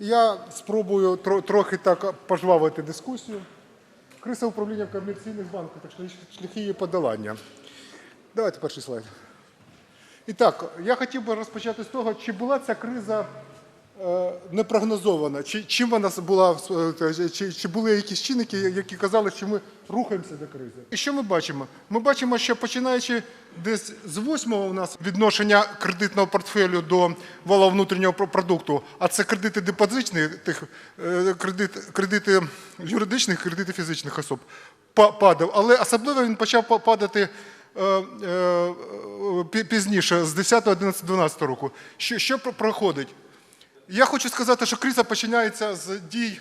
Я спробую тро- трохи так пожвавити дискусію. Криса управління комерційних банків, так що шляхи її подолання. Давайте перший слайд. І так, я хотів би розпочати з того, чи була ця криза е, непрогнозована, чи чим вона була, е, чи, чи були якісь чинники, які казали, що ми рухаємося до кризи. І що ми бачимо? Ми бачимо, що починаючи десь з восьмого у нас відношення кредитного портфелю до валового внутрішнього продукту, а це кредити депозичні, тих, е, кредит, кредити юридичних, кредити фізичних особ, падав. Але особливо він почав па- падати пі- пізніше, з 10, 11, 12 року. Що, що про- проходить? Я хочу сказати, що криза починається з дій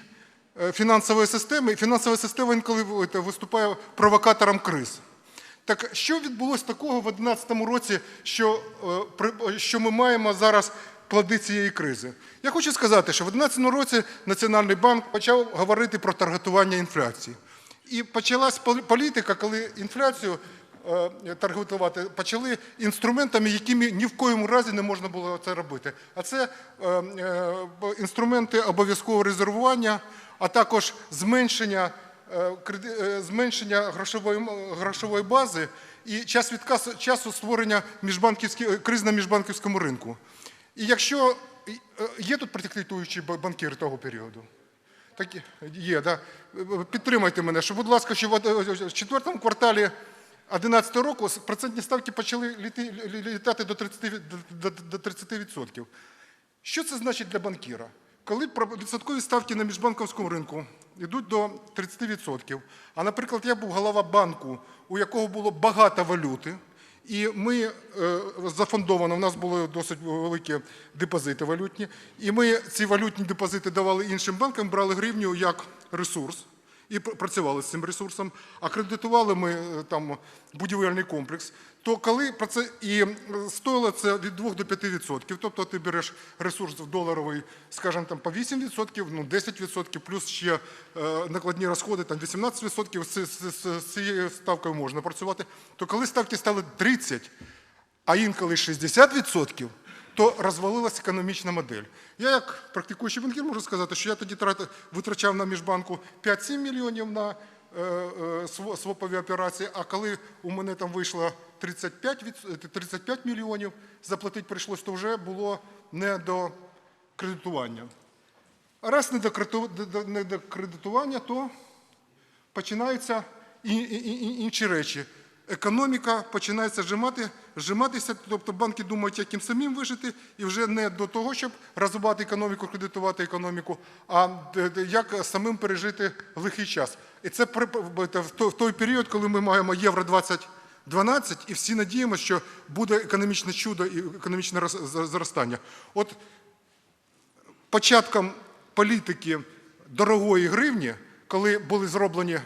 е, фінансової системи, і фінансова система інколи виступає провокатором криз. Так що відбулося такого в 2011 році, що, е, що ми маємо зараз плоди цієї кризи? Я хочу сказати, що в 2011 році Національний банк почав говорити про таргетування інфляції. І почалась політика, коли інфляцію таргетувати почали інструментами, якими ні в коєму разі не можна було це робити. А це е, е, інструменти обов'язкового резервування, а також зменшення, е, е, зменшення грошової, грошової бази і час від часу створення криз на міжбанківському ринку. І якщо е, є тут протиктуючі банкіри того періоду? Так, є, да. Підтримайте мене, що, будь ласка, що в четвертому кварталі 2011 року процентні ставки почали літати до 30%. від- до- до- до 30%. Що це значить для банкіра? Коли відсоткові ставки на міжбанковському ринку йдуть до 30%, а, наприклад, я був голова банку, у якого було багато валюти, і ми е, зафондовано, у нас були досить великі депозити валютні, і ми ці валютні депозити давали іншим банкам, брали гривню як ресурс і працювали з цим ресурсом, а кредитували ми е, там будівельний комплекс. То коли про це і стоїло це від 2 до 5 відсотків, тобто ти береш ресурс в доларовий, скажімо, там по 8 відсотків, ну 10 відсотків, плюс ще е, накладні розходи, там 18 відсотків, з, з, з, з цією ставкою можна працювати. То коли ставки стали 30, а інколи 60%, то розвалилася економічна модель. Я, як практикуючий банкір, можу сказати, що я тоді витрачав на міжбанку 5-7 мільйонів на е, е, свопові операції, а коли у мене там вийшло 35, від- 35 мільйонів, заплатити прийшлось, то вже було не до кредитування. А раз не до кредитування, то починаються інші речі. Економіка починається зжимати, зжиматися, тобто банки думають, як їм самим вижити, і вже не до того, щоб розвивати економіку, кредитувати економіку, а як самим пережити лихий час. І це в той- період, коли ми маємо євро 2012, і всі надіємося, що буде економічне чудо і економічне зростання. От початком політики дорогої гривні, коли були зроблені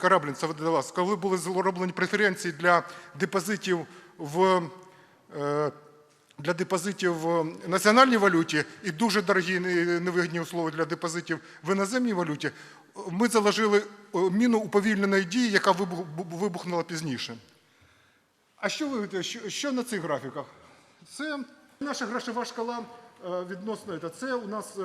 Кораблін, це до вас, коли були зроблені преференції для депозитів в е, для депозитів в національній валюті і дуже дорогі невигідні услови для депозитів в іноземній валюті, ми заложили е, міну уповільненої дії, яка вибухнула пізніше. А що ви що, що на цих графіках? Це наша грошова шкала е, відносно це. У нас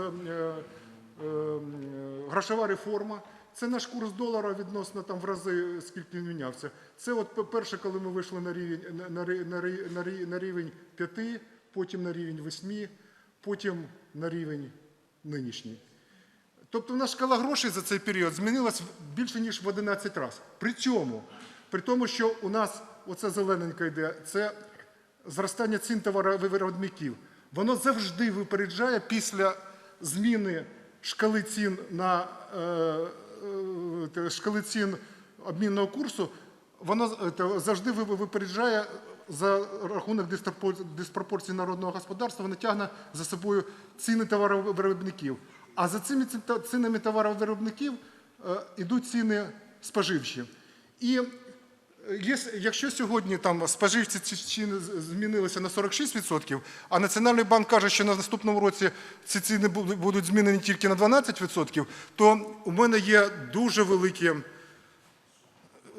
грошова реформа. Це наш курс долара відносно там в рази, скільки він мінявся. Це от перше, коли ми вийшли на рівень на, на, на, на, рівень 5, потім на рівень 8, потім на рівень нинішній. Тобто нас шкала грошей за цей період змінилась більше, ніж в 11 разів. При цьому, при тому, що у нас оце зелененьке йде, це зростання цін товаровиробників. Воно завжди випереджає після зміни шкали цін на е, шкали цін обмінного курсу, воно е, завжди випереджає за рахунок диспропорції народного господарства, воно тягне за собою ціни товаровиробників. А за цими цінами товаровиробників е, йдуть ціни споживчі. І е, якщо сьогодні там споживці ці ціни змінилися на 46%, а Національний банк каже, що на наступному році ці ціни будуть змінені тільки на 12%, то у мене є дуже великі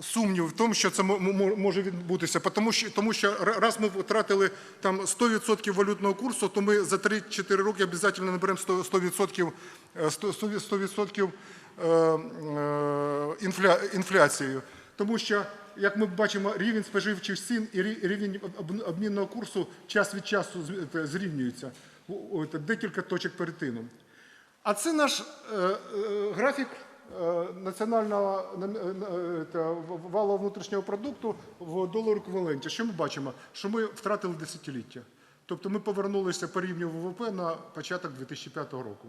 сумнів в тому, що це мо- мо- може відбутися, тому що, тому що раз ми втратили там 100% валютного курсу, то ми за 3-4 роки обов'язково наберемо 100%, 100%, е, 100%, 100% е, е, інфля- інфляцією. Тому що, як ми бачимо, рівень споживчих цін і рівень обмінного курсу час від часу е, це Декілька точок перетину. А це наш графік національного валового внутрішнього продукту в долар еквіваленті. Що ми бачимо? Що ми втратили десятиліття. Тобто ми повернулися по рівню ВВП на початок 2005 року.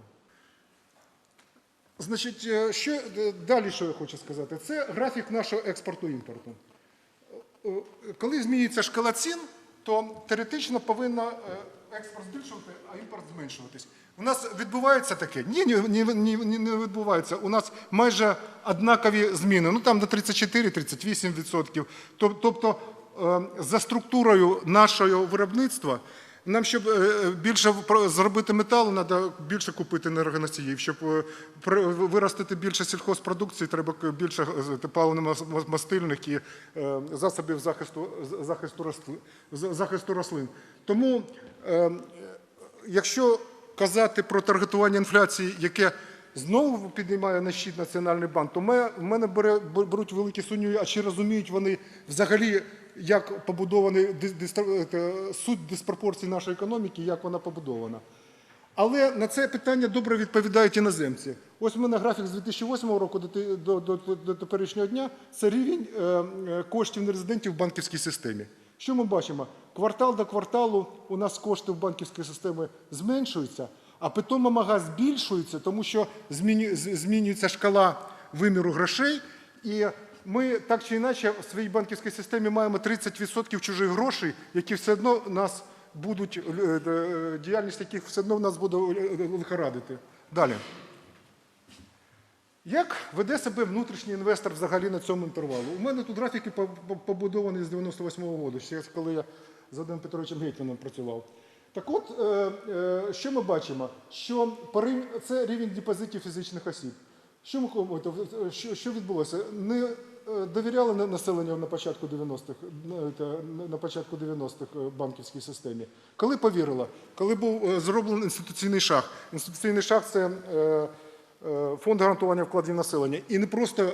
Значить, е, що, е, далі що я хочу сказати? Це графік нашого експорту-імпорту. Е, Коли змінюється шкала цін, то теоретично повинна експорт збільшувати, а імпорт зменшуватись. У нас відбувається таке? Ні, ні, ні, ні, не відбувається. У нас майже однакові зміни, ну там до 34-38%. Тоб- Тобто за структурою нашого виробництва нам, щоб е, більше зробити металу, треба більше купити енергоносіїв. Щоб е, виростити більше сільхозпродукції, треба більше е, паливно-мастильних і засобів захисту, захисту, захисту рослин. Тому, якщо казати про таргетування інфляції, яке знову піднімає на щит Національний банк, то в мене беруть великі сумніви, а чи розуміють вони взагалі, як побудований е, суть диспропорції нашої економіки, як вона побудована. Але на це питання добре відповідають іноземці. Ось у мене графік з 2008 року до, до, до, до теперішнього дня. Це рівень е, е, коштів нерезидентів в банківській системі. Що ми бачимо? Квартал до кварталу у нас кошти в банківській системі зменшуються, а питома мага збільшується, тому що змінюється шкала виміру грошей. І ми так чи інакше в своїй банківській системі маємо 30% чужих грошей, які все одно нас будуть, е, е, діяльність яких все одно нас буде е, лихорадити. Далі. Як веде себе внутрішній інвестор взагалі на цьому інтервалу? У мене тут графіки по- по- побудовані з 98-го року, ще коли я з Вадимом Петровичем Гетьманом працював. Так от, що ми бачимо? Що це рівень депозитів фізичних осіб. Що, ми, що, відбулося? Довіряли на- населенню на початку 90-х, на- початку 90-х е, банківській системі. Коли повірила? Коли був е, зроблений інституційний шаг. Інституційний шаг це е, е, фонд гарантування вкладів населення. І не просто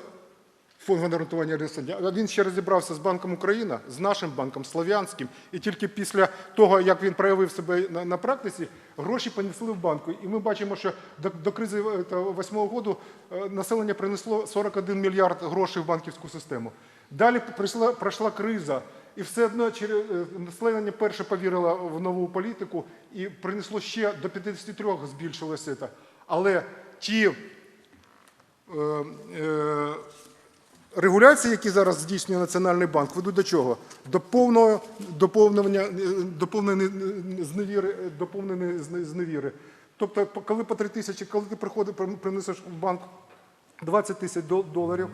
фонд гарантування населення, він ще розібрався з Банком Україна, з нашим банком, Слов'янським. І тільки після того, як він проявив себе на, на практиці, гроші понесли в банку. І ми бачимо, що до, до кризи е, та, восьмого року е, населення принесло 41 мільярд грошей в банківську систему. Далі прийшла, пройшла криза. І все одно е, населення перше повірило в нову політику і принесло ще до 53 збільшилося це. Але ті е, е, регуляції, які зараз здійснює Національний банк, ведуть до чого? До повного доповнення, е, доповненої зневіри, доповненої зневіри. Тобто, коли по 3 тисячі, коли ти приходиш, принесеш в банк 20 тисяч дол- доларів,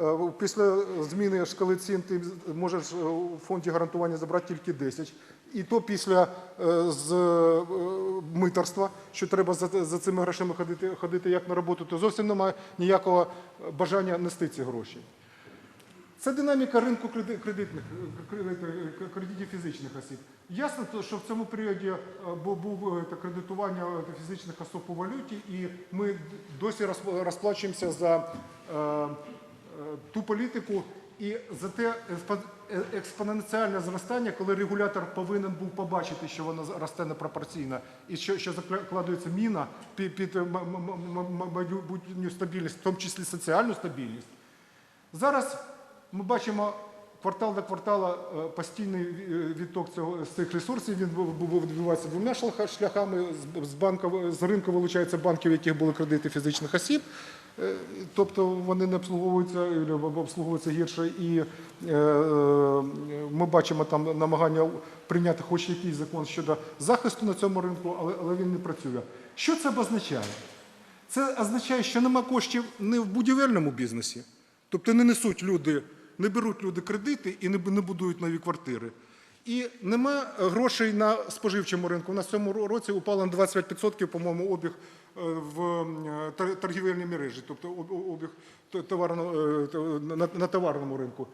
е, після зміни шкали цін ти можеш е, у фонді гарантування забрати тільки 10. І то після е, з е, миторства, що треба за, цими грошима ходити, ходити як на роботу, то зовсім немає ніякого бажання нести ці гроші. Це динаміка ринку кредитних кредитів фізичних осіб. Ясно, що в цьому періоді е, був кредитування фізичних осіб у валюті, і ми досі розплачуємося за ту політику і за те е, експоненціальне зростання, коли регулятор повинен був побачити, що воно росте непропорційно, і що, що закладується міна під, під майбутню стабільність, в тому числі соціальну стабільність. Зараз ми бачимо квартал до квартала е, постійний е, відток цього, з цих ресурсів. Він бу- бу- відбувається двома шляхами. З- банку, з ринку вилучаються банки, в яких були кредити фізичних осіб. Е, Тобто вони не обслуговуються або обслуговуються гірше. І е, е, ми бачимо там намагання прийняти хоч якийсь закон щодо захисту на цьому ринку, але, але він не працює. Що це означає? Це означає, що нема коштів не в будівельному бізнесі. Тобто не несуть люди, не беруть люди кредити і не будують нові квартири. І нема грошей на споживчому ринку. У нас в цьому році упало на 25%, по-моєму, обіг в е, торгівельній мережі, тобто об- об- обіг товарно- е, на, товарному ринку.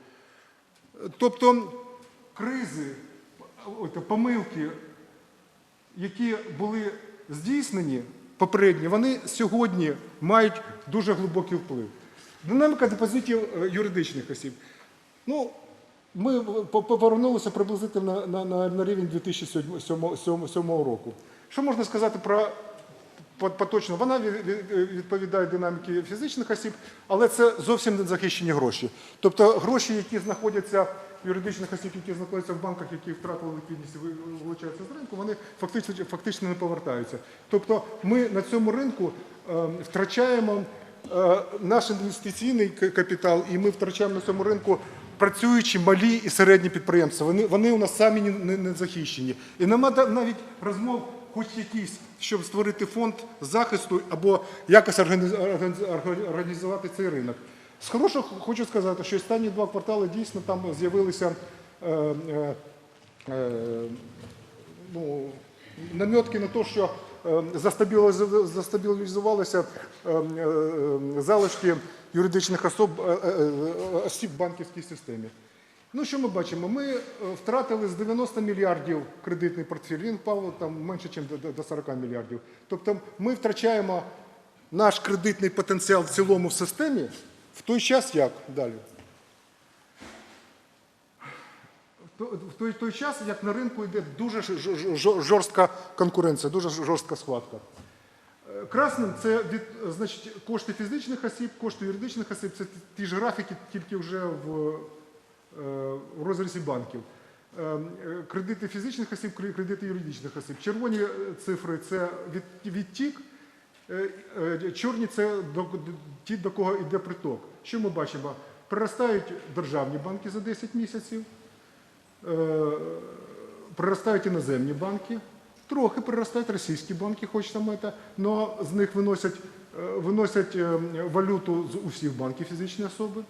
Тобто кризи, помилки, які були здійснені попередні, вони сьогодні мають дуже глибокий вплив. Динаміка депозитів е, юридичних осіб. Ну, ми по- по- повернулися приблизительно на, на, на рівень 2007 року. Що можна сказати про по- поточно? Вона від- від- відповідає динаміці фізичних осіб, але це зовсім не захищені гроші. Тобто гроші, які знаходяться юридичних осіб, які знаходяться в банках, які втратили ліквідність і вилучаються з ринку, вони фактично, фактично не повертаються. Тобто ми на цьому ринку е, втрачаємо е, наш інвестиційний капітал, і ми втрачаємо на цьому ринку працюючі малі і середні підприємства. Вони, вони у нас самі не, не, не захищені. І нема навіть розмов, хоч якісь, щоб створити фонд захисту або якось організ- організ- організувати цей ринок. З хорошого хочу сказати, що останні два квартали дійсно там з'явилися. Е, е, е, ну, намітки на те, що застабілізувалися е, е, залишки юридичних особ, е, е, осіб в банківській системі. Ну, що ми бачимо? Ми втратили з 90 мільярдів кредитний портфель, він впав там менше, ніж до 40 мільярдів. Тобто ми втрачаємо наш кредитний потенціал в цілому в системі в той час, як далі. То- в той, той час, як на ринку йде дуже жорстка конкуренція, дуже жорстка схватка. Е, Красним це від, значить, кошти фізичних осіб, кошти юридичних осіб, це ті ж графіки, тільки вже в, е, в розрізі банків. Е, Кредити фізичних осіб, кредити юридичних осіб. Червоні цифри це відтік, чорні це ті, до кого йде приток. Що ми бачимо? Приростають державні банки за 10 місяців. Е, приростають іноземні банки, трохи приростають російські банки, хоч там це, але з них виносять, е, виносять е, валюту з усіх банків фізичні особи.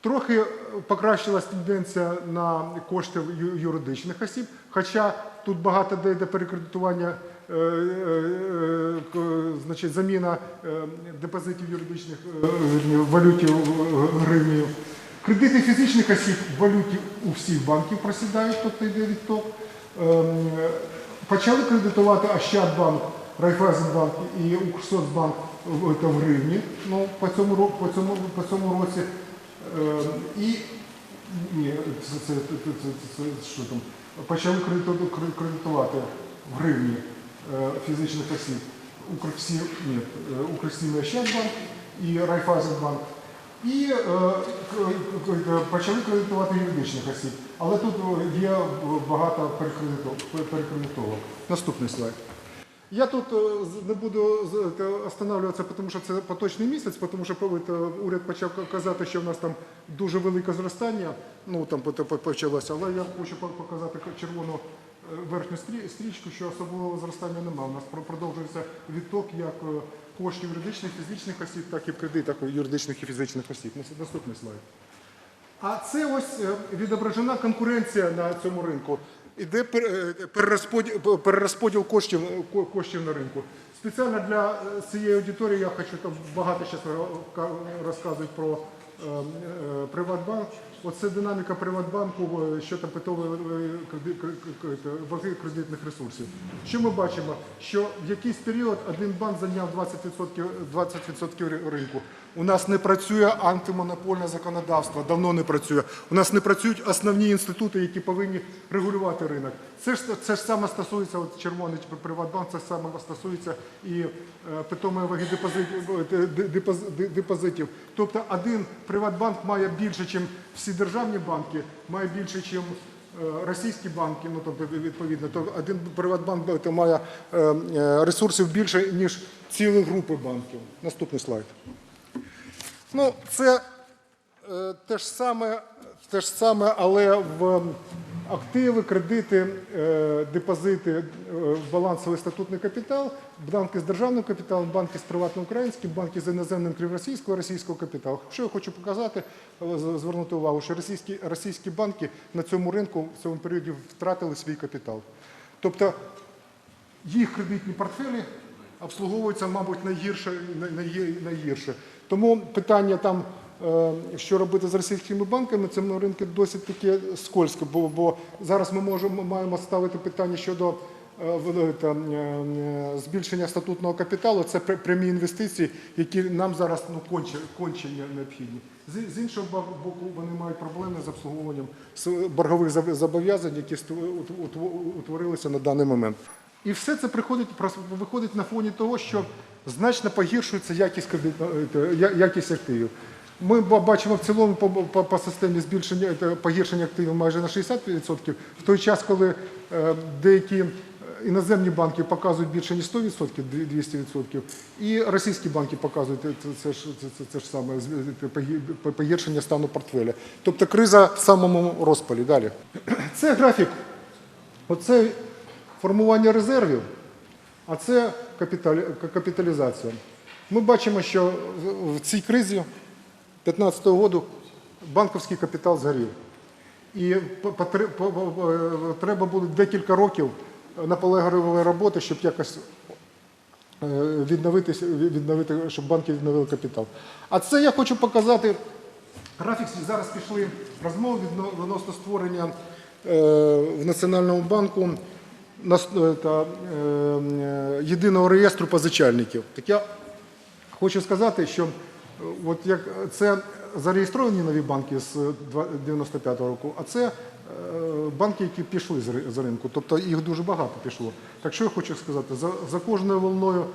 Трохи покращилась тенденція на кошти юридичних осіб, хоча тут багато де йде перекредитування, е, значить, заміна е, депозитів юридичних е, вірні, в валюті в гривнею. Кредити фізичних осіб в валюті у всіх банків просідають, тобто йде відток. Ем, Почали кредитувати Ощадбанк, Райфайзенбанк і Укрсоцбанк в, гривні ну, по, цьому, по, цьому, по цьому році. Ем, І ні, це, це, це, це, це, що там? Почали кредитувати в гривні е, фізичних осіб е, Ощадбанк і Райфайзенбанк. І е, почали кредитувати юридичних осіб. Але тут е, є багато перекредитов- перекредитовок. Наступний слайд. Я тут е, не буду останавливатися, тому що це поточний місяць, тому що уряд почав казати, що в нас там дуже велике зростання, ну там по- по- почалося, але я хочу показати червону верхню стрічку, що особливого зростання немає. У нас продовжується відток як коштів юридичних, фізичних осіб, так і в кредитах юридичних і фізичних осіб. Наступний слайд. А це ось е, відображена конкуренція на цьому ринку. Іде е, перерозподіл, перерозподіл коштів, е, коштів на ринку. Спеціально для цієї аудиторії я хочу там багато зараз розказують про е, е, Приватбанк. Оце динаміка Приватбанку, е, що там питової е, ваги кредитних ресурсів. Що ми бачимо? Що в якийсь період один банк зайняв 20%, 20% ринку. У нас не працює антимонопольне законодавство, давно не працює. У нас не працюють основні інститути, які повинні регулювати ринок. Це ж це ж саме стосується от червоний Приватбанк, це саме стосується і е, питомої ваги депозитів, е, де- депоз- де- депозитів. Тобто один Приватбанк має більше, ніж всі державні банки, має більше, ніж російські банки, ну тобто відповідно, то один Приватбанк е, то має е, е, ресурсів більше, ніж цілі групи банків. Наступний слайд. Ну, це е, те ж саме, те ж саме, але в активи, кредити, е, депозити, е, балансовий статутний капітал, банки з державним капіталом, банки з приватно-українським, банки з іноземним крім російського, російського капіталу. Що я хочу показати, звернути увагу, що російські, російські банки на цьому ринку в цьому періоді втратили свій капітал. Тобто їх кредитні портфелі обслуговуються, мабуть, найгірше, най- най- найгірше. Тому питання там, е, що робити з російськими банками, це на ринку досить таке скользко, бо, бо зараз ми можемо маємо ставити питання щодо е, там, е, збільшення статутного капіталу. Це прямі інвестиції, які нам зараз ну, конче, конче необхідні. З, іншого боку, вони мають проблеми з обслуговуванням боргових зоб- зобов'язань, які утворилися на даний момент. І все це приходить, виходить на фоні того, що значно погіршується якість, кредитно- е, якість активів. Ми бачимо в цілому по, по, по системі збільшення е, погіршення активів майже на 60%, в той час, коли е, деякі е, іноземні банки показують більше ніж 100%, 200%, і російські банки показують це, ж- це, це, це ж саме е, погіршення стану портфеля. Тобто криза в самому розпалі. Далі. Це графік. Оце формування резервів, а це капіталізація. Ми бачимо, що в цій кризі 2015 року банківський капітал згорів. І треба буде декілька років наполегливої роботи, щоб якось е, відновити, щоб банки відновили капітал. А це я хочу показати. Графік зараз пішли розмови відносно створення е, в Національному банку єдиного реєстру позичальників. Так я хочу сказати, що е, от як це зареєстровані нові банки з 95-го року, а це е, банки, які пішли з ринку. Тобто їх дуже багато пішло. Так що я хочу сказати, за, за кожною волною,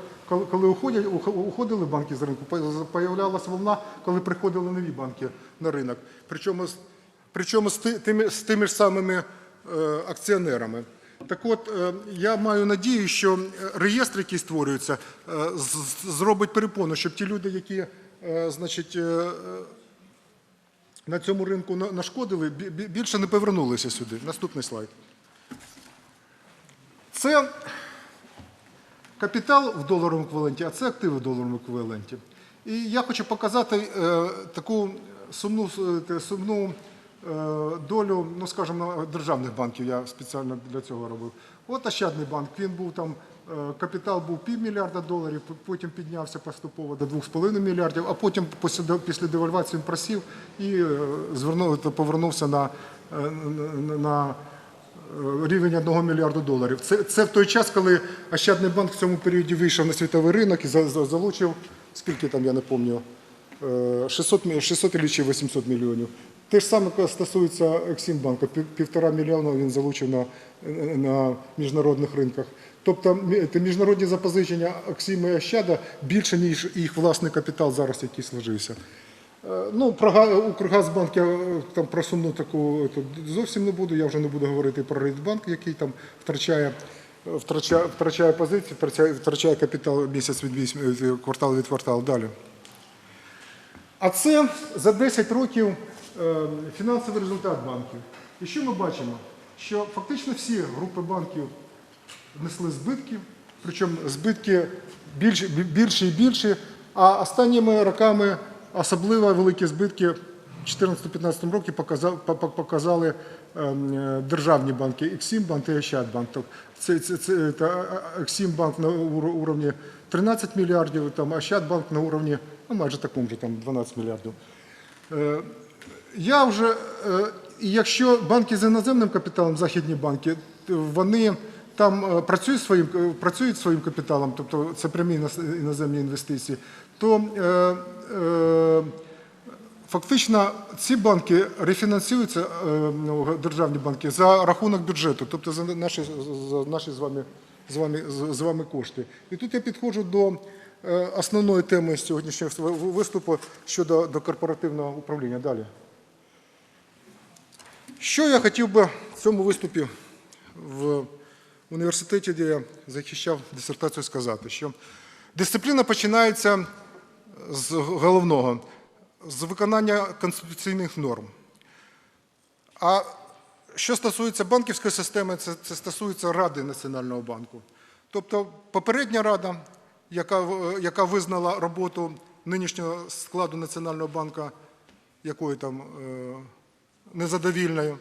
коли, уходять, уходили банки з ринку, появлялася волна, коли приходили нові банки на ринок. Причому, причому з, тими, з тими ж самими е, акціонерами. Так от, е, я маю надію, що е, реєстр, який створюється, е, зробить перепону, щоб ті люди, які значить, на цьому ринку нашкодили, бі- бі- більше не повернулися сюди. Наступний слайд. Це капітал в доларовому еквіваленті, а це активи в доларовому еквіваленті. І я хочу показати таку сумну, сумну долю, ну скажімо, державних банків. Я спеціально для цього робив. От Ощадний банк, він був там, е, капітал був півмільярда доларів, потім піднявся поступово до 2,5 мільярдів, а потім після, девальвації він просів і е, звернув, повернувся на, е, на, Е, рівень 1 мільярду доларів. Це, це в той час, коли Ощадний банк в цьому періоді вийшов на світовий ринок і за- за- залучив, скільки там, я не пам'ятаю, 600, 600 чи 800 мільйонів. Те ж саме стосується Ексімбанку. Півтора мільйона він залучив на, на міжнародних ринках. Тобто міжнародні запозичення Оксіма і Ощада більше, ніж їх власний капітал зараз який сложився. Е, Ну, про Укргазбанк я е, там про сумну таку тут зовсім не буду. Я вже не буду говорити про Рейдбанк, який там втрачає, е, втрачає, втрачає позиції, втрачає, втрачає капітал місяць від місяця, квартал від кварталу далі. А це за 10 років е, фінансовий результат банків. І що ми бачимо? Що фактично всі групи банків несли збитки, причому збитки більші, більші і більші, а останніми роками особливо великі збитки в 2014-2015 році показали, ем, е, державні банки Ексімбанк і Ощадбанк. Тобто Це, це, це, Ексімбанк на ур- уровні 13 мільярдів, там, Ощадбанк на уровні ну, майже такому там 12 мільярдів. Я вже, е, якщо банки з іноземним капіталом, західні банки, вони там е, працюють своїм, е, працюють своїм капіталом, тобто це прямі іноземні інвестиції, то фактично ці банки рефінансуються, ну, державні банки, за рахунок бюджету, тобто за наші, за наші з вами, з вами, з вами кошти. І тут я підходжу до е, основної теми сьогоднішнього виступу щодо до корпоративного управління. Далі. Що я хотів би в цьому виступі в університеті, де я захищав дисертацію, сказати, що дисципліна починається з головного, з виконання конституційних норм. А що стосується банківської системи, це, це стосується Ради Національного банку. Тобто попередня рада, яка, в- яка визнала роботу нинішнього складу Національного банку, якою там е, незадовільною.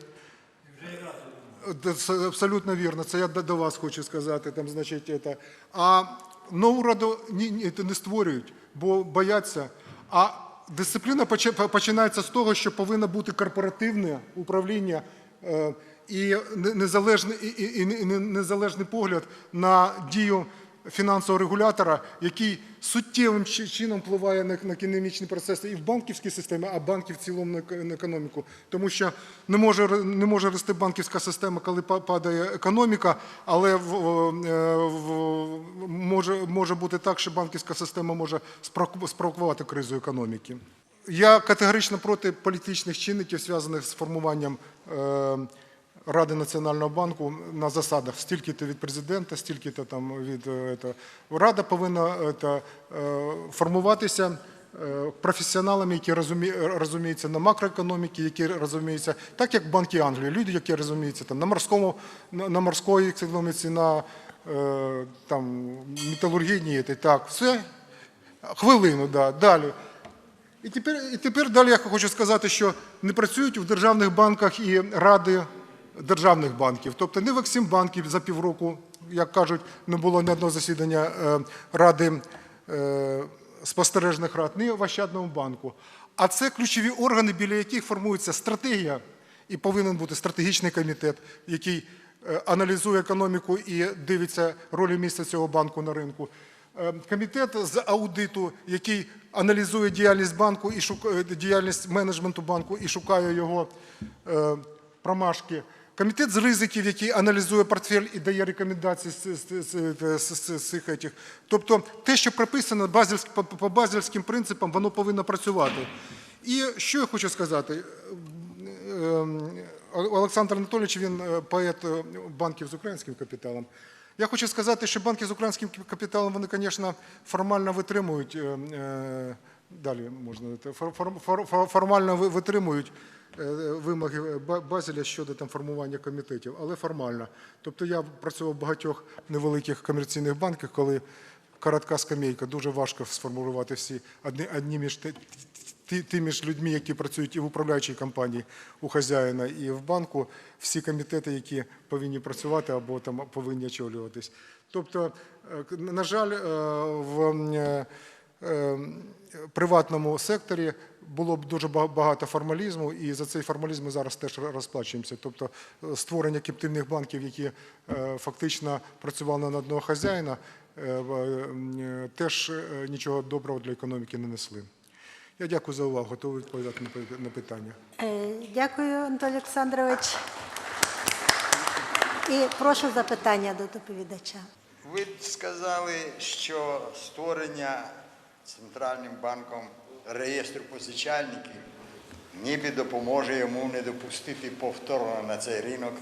Е, Це абсолютно вірно. Це я до вас хочу сказати. Там, значить, это. А нову раду не створюють, бо бояться. А дисципліна почи- починається з того, що повинно бути корпоративне управління е, і не- незалежний, і, і, і не- незалежний погляд на дію фінансового регулятора, який суттєвим чином впливає на, економічні процеси і в банківській системі, а банків в цілому на економіку. Тому що не може, не може рости банківська система, коли падає економіка, але в, е, в, може, може бути так, що банківська система може спровокувати кризу економіки. Я категорично проти політичних чинників, зв'язаних з формуванням е, Ради Національного банку на засадах стільки-то від президента, стільки-то там від е, ето. Рада повинна ето, е, формуватися е, професіоналами, які розумі, розуміються на макроекономіці, які розуміються, так як банки Англії, люди, які розуміються там на морському, на, морської економіці, на е, там металургійній, так, все. Хвилину, да, далі. І тепер, і тепер далі я хочу сказати, що не працюють в державних банках і ради державних банків. Тобто не в Ексімбанків за півроку, як кажуть, не було ні одного засідання е, ради е, спостережних рад, ні в Ощадному банку. А це ключові органи, біля яких формується стратегія, і повинен бути стратегічний комітет, який е, аналізує економіку і дивиться роль і місце цього банку на ринку. Комітет з аудиту, який аналізує діяльність банку і шукає діяльність менеджменту банку і шукає його промашки. Комітет з ризиків, який аналізує портфель і дає рекомендації з, цих етих. Тобто те, що прописано по, базельським принципам, воно повинно працювати. І що я хочу сказати? Ем, Олександр Анатолійович, він е, поет е, банків з українським капіталом. Я хочу сказати, що банки з українським капіталом, вони, звісно, формально витримують. е, е, Далі можна формально витримують вимоги Базеля щодо там формування комітетів, але формально. Тобто я працював в багатьох невеликих комерційних банках, коли коротка скамейка, дуже важко сформулювати всі одні, одні між тими ж людьми, які працюють і в управляючій компанії у хазяїна, і в банку, всі комітети, які повинні працювати або там повинні очолюватись. Тобто, е, на жаль, е, в е, е, приватному секторі було б дуже ба- багато формалізму, і за цей формалізм ми зараз теж розплачуємося. Тобто е, створення кептивних банків, які е, фактично працювали на одного хазяїна, е, теж нічого доброго для економіки не несли. Я дякую за увагу, готовий відповідати на питання. Дякую, Анатолій Олександрович. І прошу запитання до доповідача. Ви сказали, що створення центральним банком реєстру позичальників ніби допоможе йому не допустити повторно на цей ринок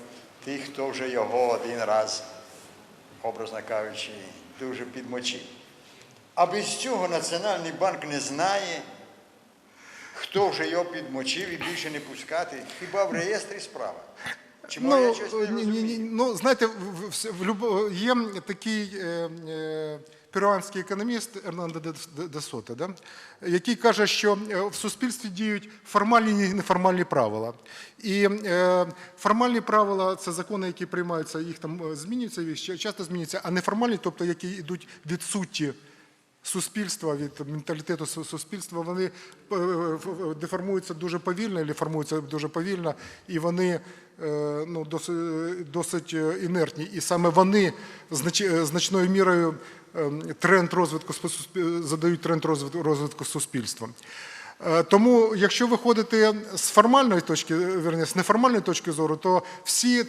тих, хто вже його один раз, образно кажучи, дуже підмочив. А без цього Національний банк не знає, хто вже його підмочив і більше не пускати. Хіба в реєстрі справа? Чи може я Ну, щось не ні, ні, ні, ну, знаєте, в, в, в- в є такий е, е, перуанський економіст Ернандо де, де, де да, який каже, що е, в суспільстві діють формальні і неформальні правила. І е, формальні правила це закони, які приймаються, їх там е, змінюються, їх часто змінюються, а неформальні, тобто які йдуть від суті суспільства, від менталітету суспільства, вони деформуються дуже повільно, або формуються дуже повільно, і вони ну, досить, досить інертні. І саме вони значною мірою тренд розвитку задають тренд розвитку суспільства. Е, Тому, якщо виходити з формальної точки, верні, з неформальної точки зору, то всі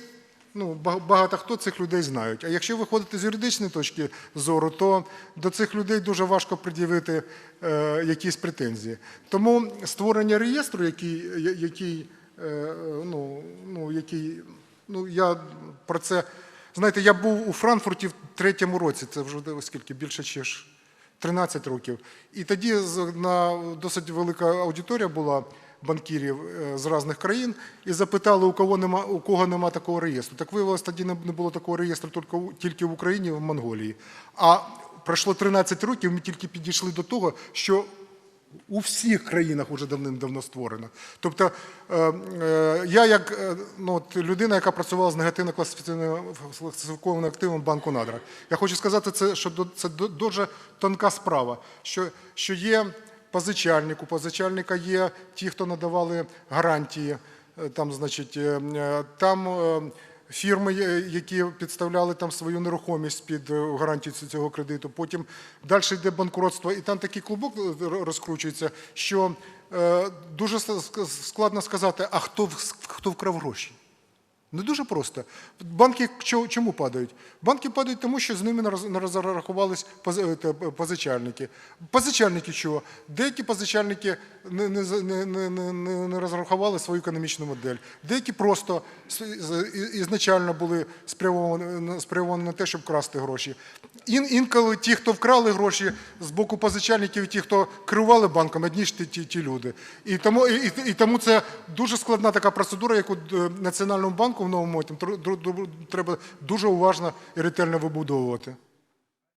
ну, багато хто цих людей знають. А якщо виходити з юридичної точки зору, то до цих людей дуже важко пред'явити е, якісь претензії. Тому створення реєстру, який, який, е, ну, ну, який, ну, я про це, знаєте, я був у Франкфурті в третьому році, це вже скільки, більше ніж 13 років. І тоді на досить велика аудиторія була банкірів е, з різних країн і запитали, у кого нема, у кого нема такого реєстру. Так виявилось, тоді не було такого реєстру тільки, в Україні в Монголії. А пройшло 13 років, ми тільки підійшли до того, що У всіх країнах вже давним-давно створено. Тобто е, е, я як е, ну, от людина, яка працювала з негативно класифікованим активом банку Надра, я хочу сказати, це, що це дуже тонка справа, що, що є позичальник, у позичальника є ті, хто надавали гарантії, там, значить, там фірми, е, які підставляли там свою нерухомість під е, гарантію цього кредиту. Потім далі йде банкротство, і там такий клубок е, розкручується, що дуже складно сказати, а хто, хто вкрав гроші. Не дуже просто. Банки чому падають? Банки падають тому, що з ними не розрахувались е, те, позичальники. Позичальники чого? Деякі позичальники не, не, не, не, розрахували свою економічну модель. Деякі просто ізначально були спрямовані, на- те, щоб красти гроші. Ін, інколи ті, хто вкрали гроші з боку позичальників, ті, хто керували банком, одні ж ті, ті, ті люди. І тому, і, і тому це дуже складна така процедура, яку е, Національному банку в новому там тр- тр- тр- треба дуже уважно і ретельно вибудовувати.